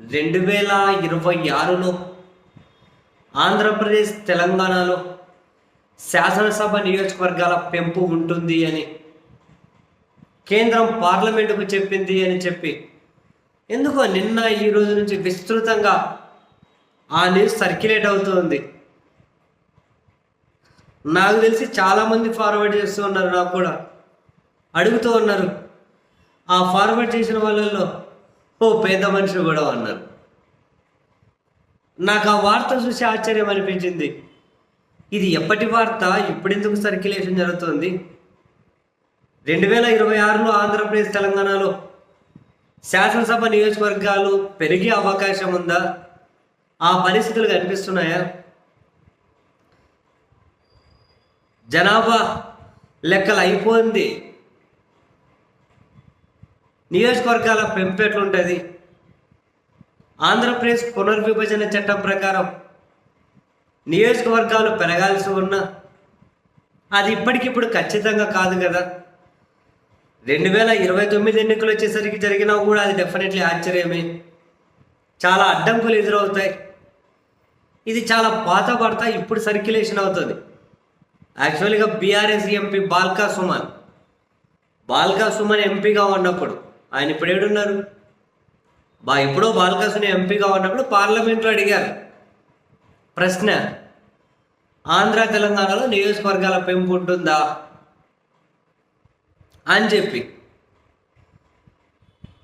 రెండు వేల ఇరవై ఆరులో ఆంధ్రప్రదేశ్ తెలంగాణలో శాసనసభ నియోజకవర్గాల పెంపు ఉంటుంది అని కేంద్రం పార్లమెంటుకు చెప్పింది అని చెప్పి. ఎందుకో నిన్న ఈ రోజు నుంచి విస్తృతంగా ఆ న్యూస్ సర్క్యులేట్ అవుతుంది. నాకు తెలిసి చాలామంది ఫార్వర్డ్ చేస్తూ ఉన్నారు నాకు కూడా అడుగుతూ ఉన్నారు. ఆ ఫార్వర్డ్ చేసిన వాళ్ళల్లో ఓ పేద మనిషి కూడా అన్నారు నాకు ఆ వార్త చూసి ఆశ్చర్యం అనిపించింది. ఇది ఎప్పటి వార్త? ఇప్పుడెందుకు సర్క్యులేషన్ జరుగుతుంది? రెండు వేల ఇరవై ఆరులో ఆంధ్రప్రదేశ్ తెలంగాణలో శాసనసభ నియోజకవర్గాలు పెరిగే అవకాశం ఉందా? ఆ పరిస్థితులు కనిపిస్తున్నాయా? జనాభా లెక్కలు అయిపోయింది. నియోజకవర్గాల పెంపు ఉంటుంది ఆంధ్రప్రదేశ్ పునర్విభజన చట్టం ప్రకారం నియోజకవర్గాలు పెరగాల్సి ఉన్నా అది ఇప్పటికిప్పుడు ఖచ్చితంగా కాదు కదా. రెండు వేల ఇరవై తొమ్మిది ఎన్నికలు వచ్చేసరికి జరిగినా కూడా అది డెఫినెట్లీ ఆశ్చర్యమే. చాలా అడ్డంకులు ఎదురవుతాయి. ఇది చాలా పాత పడతా ఇప్పుడు సర్క్యులేషన్ అవుతుంది. యాక్చువల్గా బీఆర్ఎస్ ఎంపీ బాల్కా సుమన్. బాల్కా సుమన్ ఎంపీగా ఉన్నప్పుడు ఆయన ఇప్పుడు ఏడున్నారు? బా ఎప్పుడో బాలకృష్ణ ఎంపీగా ఉన్నప్పుడు పార్లమెంట్లో అడిగారు. ప్రశ్న ఆంధ్ర తెలంగాణలో నియోజకవర్గాల పెంపు ఉంటుందా? అని చెప్పి.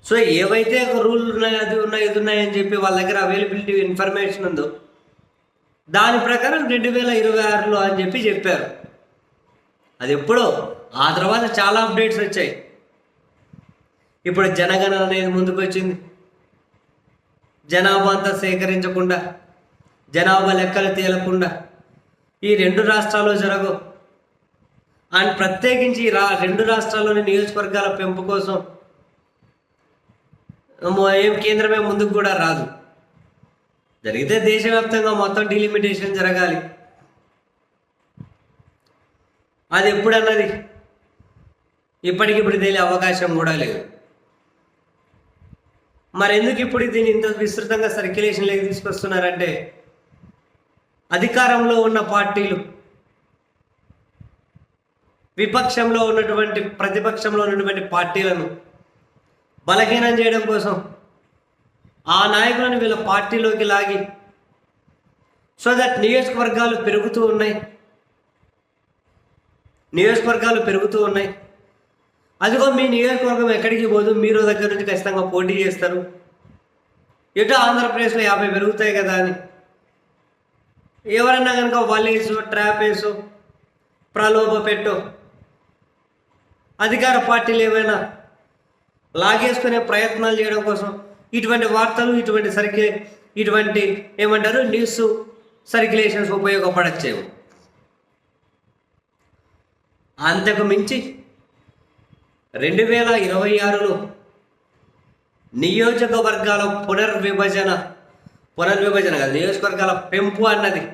సో ఏవైతే రూల్ ఉన్నాయో అది ఉన్నాయి ఇది ఉన్నాయని చెప్పి వాళ్ళ దగ్గర అవైలబిలిటీ ఇన్ఫర్మేషన్ ఉందో దాని ప్రకారం రెండు వేల ఇరవై ఆరులో అని చెప్పి చెప్పారు. అది ఎప్పుడో ఆ తర్వాత చాలా అప్డేట్స్ వచ్చాయి. ఇప్పుడు జనగణన అనేది ముందుకు వచ్చింది జనాభా అంతా సేకరించకుండా జనాభా లెక్కలు తేలకుండా ఈ రెండు రాష్ట్రాల్లో జరగవు. అండ్ ప్రత్యేకించి రా రెండు రాష్ట్రాల్లోని నియోజకవర్గాల పెంపు కోసం ఏం కేంద్రమే ముందుకు కూడా రాదు. జరిగితే దేశవ్యాప్తంగా మొత్తం డిలిమిటేషన్ జరగాలి. అది ఎప్పుడన్నది? ఇప్పటికిప్పుడు తేలే అవకాశం కూడా లేదు. మరి ఎందుకు ఇప్పుడు దీన్ని ఇంత విస్తృతంగా సర్క్యులేషన్లోకి తీసుకొస్తున్నారంటే అధికారంలో ఉన్న పార్టీలు విపక్షంలో ఉన్నటువంటి ప్రతిపక్షంలో ఉన్నటువంటి పార్టీలను బలహీనం చేయడం కోసం ఆ నాయకులను వీళ్ళ పార్టీలోకి లాగి సో దట్ నియోజకవర్గాలు పెరుగుతూ ఉన్నాయి. నియోజకవర్గాలు పెరుగుతూ ఉన్నాయి. అదిగో మీ నియోజకవర్గం ఎక్కడికి పోదు మీరు దగ్గర నుంచి ఖచ్చితంగా పోటీ చేస్తారు. ఎటు ఆంధ్రప్రదేశ్లో యాభై పెరుగుతాయి కదా అని. ఎవరన్నా కనుక వలేసు ట్రాప్ వేసు ప్రలోభ పెట్టు అధికార పార్టీలు ఏమైనా లాగేసుకునే ప్రయత్నాలు చేయడం కోసం ఇటువంటి వార్తలు ఇటువంటి సర్క్యు ఇటువంటి ఏమంటారు న్యూస్ సర్క్యులేషన్స్ ఉపయోగపడచ్చేమో అంతకు మించి రెండు వేల ఇరవై ఆరులో నియోజకవర్గాల పునర్విభజన పునర్విభజన కాదు నియోజకవర్గాల పెంపు అన్నది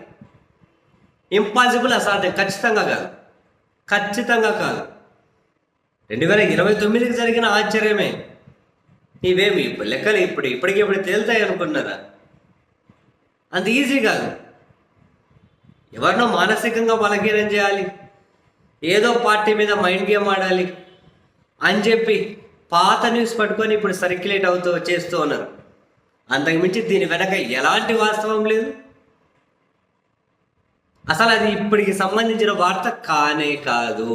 ఇంపాసిబుల్ అసాధ్యం ఖచ్చితంగా కాదు. ఖచ్చితంగా కాదు. రెండు వేల ఇరవై తొమ్మిదికి జరిగిన ఆశ్చర్యమే. ఇవేమి ఇప్పుడు లెక్కలు ఇప్పుడు ఇప్పటికి ఇప్పుడు తేలుతాయి అనుకున్నారా అంత ఈజీ కాదు. ఎవరినో మానసికంగా బలహీనం చేయాలి. ఏదో పార్టీ మీద మైండ్ గేమ్ ఆడాలి. అని చెప్పి పాత న్యూస్ పట్టుకొని ఇప్పుడు సర్క్యులేట్ అవుతూ చేస్తూ ఉన్నారు. అంతకుమించి దీని వెనక ఎలాంటి వాస్తవం లేదు. అసలు అది ఇప్పటికి సంబంధించిన వార్త కానే కాదు.